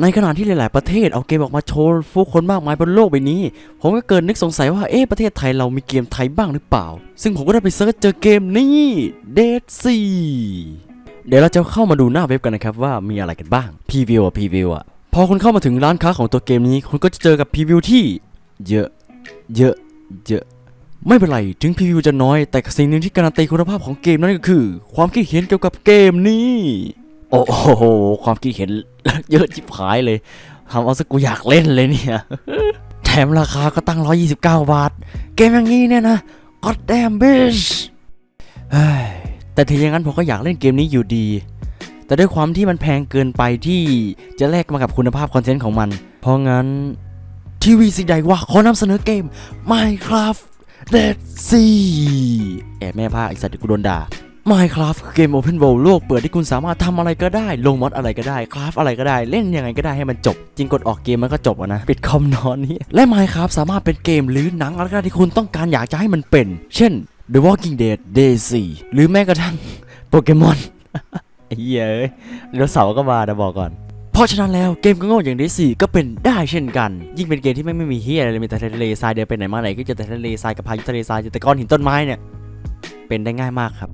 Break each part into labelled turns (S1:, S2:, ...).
S1: ในขณะที่หลาย ๆ ประเทศเอาเกมออกมาโชว์ผู้คนมากมายบนโลกใบนี้ ผมก็เกิดนึกสงสัยว่า เอ๊ะประเทศไทยเรามีเกมไทยบ้างหรือเปล่า ซึ่งผมก็ได้ไปเซิร์ชเจอเกมนี้ Dead Sea เดี๋ยวเราจะเข้ามาดูหน้าเว็บกันนะครับว่ามีอะไรกันบ้าง พรีวิวอะพรีวิวอะพอคุณเข้ามาถึงร้านค้าของตัวเกมนี้ คุณก็จะเจอกับพรีวิวที่เยอะ เยอะ เยอะ ไม่เป็นไร ถึงพรีวิวจะน้อย แต่สิ่งหนึ่งที่การันตีคุณภาพของเกมนั้นก็คือ ความคิดเห็นเกี่ยวกับเกมนี้ โอ้โห ความคิดเห็นเยอะจิบหายเลยทำเอาสักกูอยากเล่นเลยเนี่ย แถมราคาก็ตั้ง 129 บาท เกมอย่างนี้เนี่ยนะ God damn bitch เฮ้ยแต่ถึงอย่างนั้นผมก็อยากเล่นเกมนี้อยู่ดี แต่ด้วยความที่มันแพงเกินไปที่จะแลกมากับคุณภาพคอนเทนต์ของมัน เพราะงั้นทีวีสิ่งใดวะขอนำเสนอเกม Minecraft Dead Sea แอบแม่ภาคไอสัตว์กูโดนด่า Minecraft คือเกม Open World โลกเปิดที่คุณสามารถทำอะไรก็ได้ ลงมอดอะไรก็ได้ คราฟอะไรก็ได้ เล่นยังไงก็ได้ให้มันจบ จริงกดออกเกมมันก็จบนะ ปิดคอมนอนนี้ และ Minecraft สามารถเป็นเกมหรือหนังอะไรก็ได้ที่คุณต้องการอยากจะให้มันเป็น เช่น The Walking Dead Daisy หรือแม้กระทั่งโปเกมอนไอ้เหี้ยเอ้ยไดโนเสาร์ก็มานะบอกก่อนเพราะฉะนั้นแล้วเกมก็โง่อย่าง Daisy ก็เป็นได้เช่นกัน ยิ่งเป็นเกมที่ไม่ไม่มีเฮียอะไรเลยมีแต่ทะเลทรายเดินไปไหนมาไหนก็เจอแต่ทะเลทรายกับพายุทะเลทรายเจอแต่ก้อนหินต้นไม้เนี่ย เป็นได้ง่ายมากครับ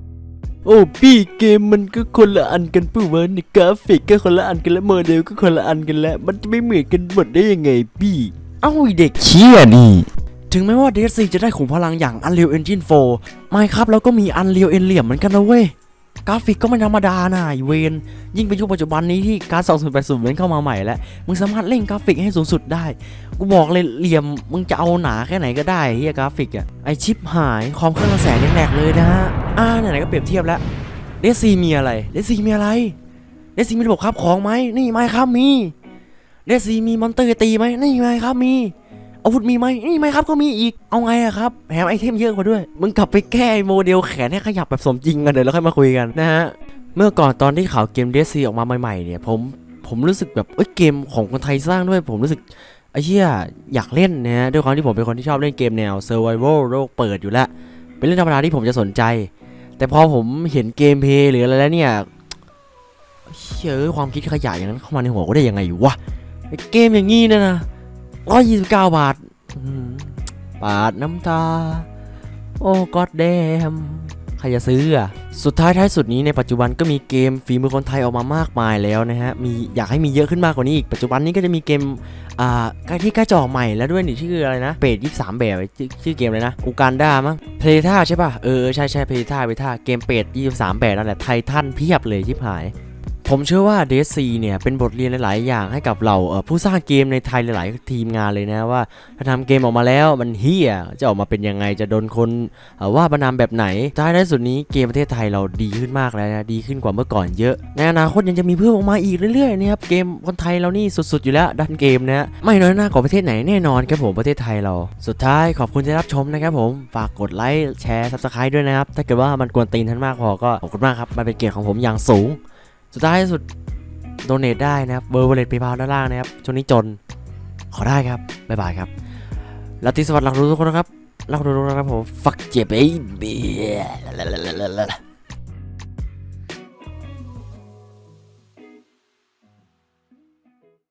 S1: โอ้พี่เกมมันก็คนละอันกันปุ๊บวะนี่กราฟิกก็คนละอันกันแล้วโมเดลก็คนละอันกันแล้ว มันจะไม่เหมือนกันหมดได้ยังไงพี่ เอ้าไอ้เด็กเชี่ยนี่ถึงแม้ว่า DSC จะได้ขุมพลังอย่าง Unreal Engine 4ไม่ครับแล้วก็มี Unreal Engine เหมือนกันนะเว้ย กราฟิกก็ไม่ธรรมดานะไอ้เวน ยิ่งเป็นยุคปัจจุบันนี้ที่การ์ด2080มันเข้ามาใหม่แล้ว มึงสามารถเล่นกราฟิกให้สูงสุดได้ กูบอกเลยเหลี่ยมมึงจะเอาหนาแค่ไหนก็ได้เฮียกราฟิกอะไอชิปหายความเครื่องกระแสยังแหลกเลยนะฮะ อ่าไหนๆก็เปรียบเทียบแล้วเดซีมีอะไรเดซีมีอะไรเดซีมีระบบครับของไหมนี่ไหมครับมีเดซีมีมอนเตอร์ตีไหมนี่ไหมครับมีอาวุธมีไหมนี่ไหมครับก็มีอีก เอาไงอะครับแถมไอเทมเยอะกว่าด้วย มึงกลับไปแก้โมเดลแขนให้ขยับแบบสมจริงกันเดี๋ยวเราค่อยมาคุยกันนะฮะ เมื่อก่อนตอนที่ข่าวเกมเดซีออกมาใหม่ๆเนี่ย ผมผมรู้สึกแบบเอ้ยเกมของคนไทยสร้างด้วย ผมรู้สึกไอ้เหี้ยอยากเล่นนะฮะด้วยความที่ผมเป็นคนที่ชอบเล่นเกมแนว Survival โลกเปิดอยู่แล้ว เป็นเรื่องธรรมดาที่ผมจะสนใจ แต่พอผมเห็นเกมเพลย์หรืออะไรแล้วเนี่ยเชื่อความคิดขยะอย่างนั้นเข้ามาในหัวก็ได้ยังไงวะเกมอย่างงี้นะนะร้อยยี่สิบเก้าบาทปาดน้ำตา โอ้กอดแดม ใครจะซื้ออะสุดท้ายท้ายสุดนี้ในปัจจุบันก็มีเกมฝีมือคนไทยออกมามากมายแล้วนะฮะมีอยากให้มีเยอะขึ้นมากกว่านี้อีกปัจจุบันนี้ก็จะมีเกมอ่าใกล้ที่ใกล้จอใหม่แล้วด้วยนี่ชื่ออะไรนะเปรตยี่สามแบบชื่อชื่อเกมเลยนะอูการดามั้งเพลท่าใช่ป่ะเออใช่ใช่เพลท่าเพลท่าเกมเปรตยี่สามแบบนั่นแหละไททันเพียบเลยชิบหาย ผมเชื่อว่า DSC เนี่ยเป็นบทเรียนหลาย ๆ อย่างให้กับเราเอ่อผู้สร้างเกมในไทยหลาย ๆ ทีมงานเลยนะว่า ถ้าทำเกมออกมาแล้วมันเฮียจะออกมาเป็นยังไงจะโดนคนว่าประนามแบบไหนท้ายท้ายสุดนี้เกมประเทศไทยเราดีขึ้นมากแล้วนะดีขึ้นกว่าเมื่อก่อนเยอะ ในอนาคตยังจะมีเพิ่มออกมาอีกเรื่อย ๆ นะครับเกมคนไทยเรานี่สุด ๆ อยู่แล้วด้านเกมนะฮะไม่น้อยหน้ากว่าประเทศไหนแน่นอนครับผมประเทศไทยเรา สุดท้ายขอบคุณที่รับชมนะครับผมฝากกดไลค์แชร์ซับสไครต์ด้วยนะครับถ้าเกิดว่ามันกวนตีนท่านมากพอก็ขอบคุณมากครับมันเป็นเกียรติของผมอย่างสูง สุดท้ายสุดโดเนทได้นะครับเบอร์วอลเลตเพย์พาด้านล่างนะครับช่วงนี้จนขอได้ครับ บ๊ายบายครับลาติสวัสดิ์หลักรู้ทุกคนนะครับหลักรู้ทุกคนนะครับผม ฝักเจ็บไอ้เบี้ย